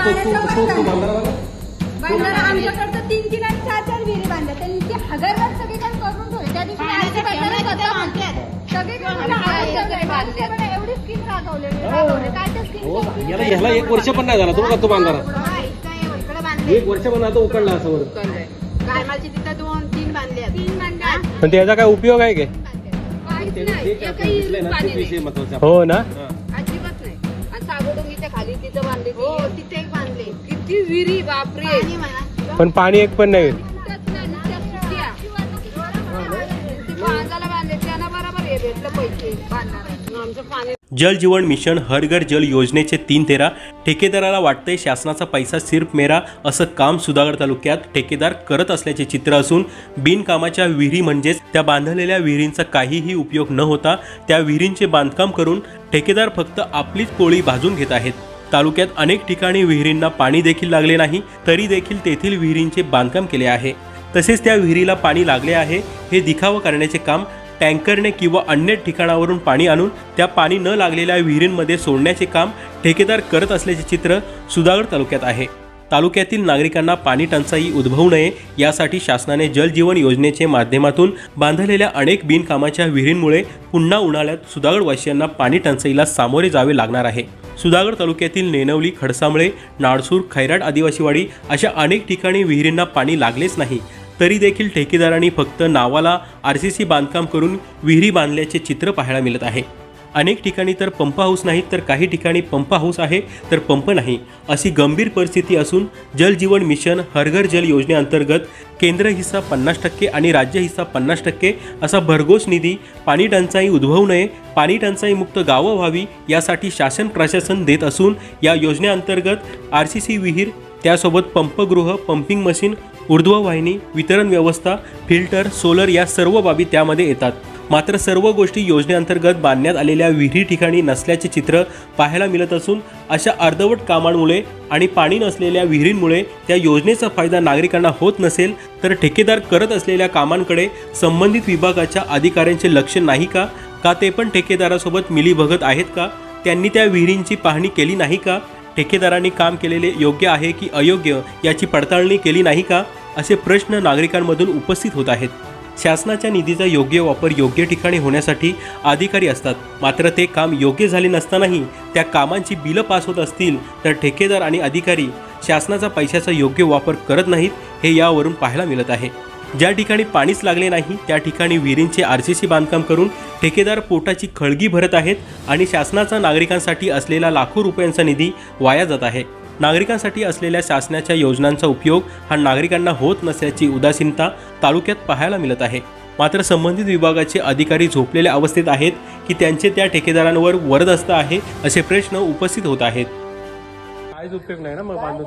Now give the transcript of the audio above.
पाण्याचं तो- तो- तो बंधारा. बांधारा बघा. बंधारा आमच्याकडचं तीन तीन आणि चार चार विहिरी बांधल्या त्यांनी ते हजारभर सगळे काम करून ठेवले त्या दिवशी आमचे बंधारा करता म्हणतात. सगळे काम मला हात ठेवले. माणसाकडे एवढी स्कीम रागवलेली रागवले. काय त्या scheme हो याला ह्याला एक वर्ष पण नाही झाला तो बघा तो बांधारा एक वर्ष पण आता उकडला असं वर दोन तीन बांधले. तीन. पण त्याचा काय उपयोग आहे काय काहीच ते- खाली तिथं बांधले हो तिथे एक बांधले. किती विहिरी बापरे. पाणी पण पाणी एक पण नाही. बांधायला बांधले त्यांना बरोबर हे भेटलं पैसे बांधणार आमचं पाणी जल जीवन मिशन हर घर जल योजनेचे तीन तेरा ठेकेदाराला वाटतंय शासनाचा पैसा सिर्फ मेरा असं काम सुधागड तालुक्यात ठेकेदार करत असल्याचे चित्र असून बिनकामाच्या विहिरी म्हणजेच त्या बांधलेल्या विहिरींचा काहीही उपयोग न होता त्या विहिरींचे बांधकाम करून ठेकेदार फक्त आपलीच पोळी भाजून घेत आहेत. तालुक्यात अनेक ठिकाणी विहिरींना पाणी देखील लागले नाही तरी देखील तेथील विहिरींचे बांधकाम केले आहे. तसेच त्या विहिरीला पाणी लागले आहे हे दिखावं करण्याचे काम टँकरने किंवा अन्य ठिकाणावरून पाणी आणून त्या पाणी न लागलेल्या विहिरींमध्ये सोडण्याचे काम ठेकेदार करत असल्याचे चित्र सुधागड तालुक्यात आहे. तालुक्यातील नागरिकांना पाणी टंचाई उद्भवू नये यासाठी शासनाने जलजीवन योजनेचे माध्यमातून बांधलेल्या अनेक बिनकामाच्या विहिरींमुळे पुन्हा उन्हाळ्यात सुधागडवासियांना पाणी टंचाईला सामोरे जावे लागणार आहे. सुधागड तालुक्यातील नेनवली खडसामळे नाडसूर खैराट आदिवासीवाडी अशा अनेक ठिकाणी विहिरींना पाणी लागलेच नाही. तरी देखील ठेकेदारांनी फक्त नावाला आर सी सी बांधकाम करून विहिरी बांधल्याचे चित्र पाहायला मिळत आहे. अनेक ठिकाणी तर पंप हाऊस नाहीत तर काही ठिकाणी पंप हाऊस आहे तर पंप नाही अशी गंभीर परिस्थिती असून जलजीवन मिशन हरघर जल योजनेअंतर्गत केंद्र हिस्सा पन्नास टक्के आणि राज्य हिस्सा पन्नास टक्के असा भरघोस निधी पाणी टंचाई उद्भवू नये पाणी टंचाई मुक्त गावं व्हावी यासाठी शासन प्रशासन देत असून या योजनेअंतर्गत आर सी सी विहीर त्यासोबत पंपगृह पंपिंग मशीन ऊर्ध्ववाहिनी वितरण व्यवस्था फिल्टर सोलर या सर्व बाबी त्यामध्ये येतात. मात्र सर्व गोष्टी योजनेअंतर्गत बांधण्यात आलेल्या विहिरी ठिकाणी नसल्याचे चित्र पाहायला मिळत असून अशा अर्धवट कामांमुळे आणि पाणी नसलेल्या विहिरींमुळे त्या योजनेचा फायदा नागरिकांना होत नसेल तर ठेकेदार करत असलेल्या कामांकडे संबंधित विभागाच्या अधिकाऱ्यांचे लक्ष नाही का? का ते पण ठेकेदारासोबत मिलीभगत आहेत का? त्यांनी त्या विहिरींची पाहणी केली नाही का? ठेकेदारांनी काम केलेले योग्य आहे की अयोग्य याची पडताळणी केली नाही का? असे प्रश्न नागरिकांमधून उपस्थित होत आहेत. शासनाच्या निधीचा योग्य वापर योग्य ठिकाणी होण्यासाठी अधिकारी असतात. मात्र ते काम योग्य झाले नसतानाही त्या कामांची बिलं पास होत असतील तर ठेकेदार आणि अधिकारी शासनाचा पैशाचा योग्य वापर करत नाहीत हे यावरून पाहायला मिळत आहे. ज्या ठिकाणी पाणीच लागले नाही त्या ठिकाणी विहिरींचे आर सी सी बांधकाम करून ठेकेदार पोटाची खळगी भरत आहेत आणि शासनाचा नागरिकांसाठी असलेला लाखो रुपयांचा निधी वाया जात आहे. नागरिकांसाठी असलेल्या शासनाच्या योजनांचा उपयोग हा नागरिकांना होत नसल्याची उदासीनता तालुक्यात पाहायला मिळत आहे. मात्र संबंधित विभागाचे अधिकारी झोपलेल्या अवस्थेत आहेत की त्यांचे त्या ठेकेदारांवर वरदस्त आहे असे प्रश्न उपस्थित होत आहेत. काहीच उपयोग नाही ना मग बांधून?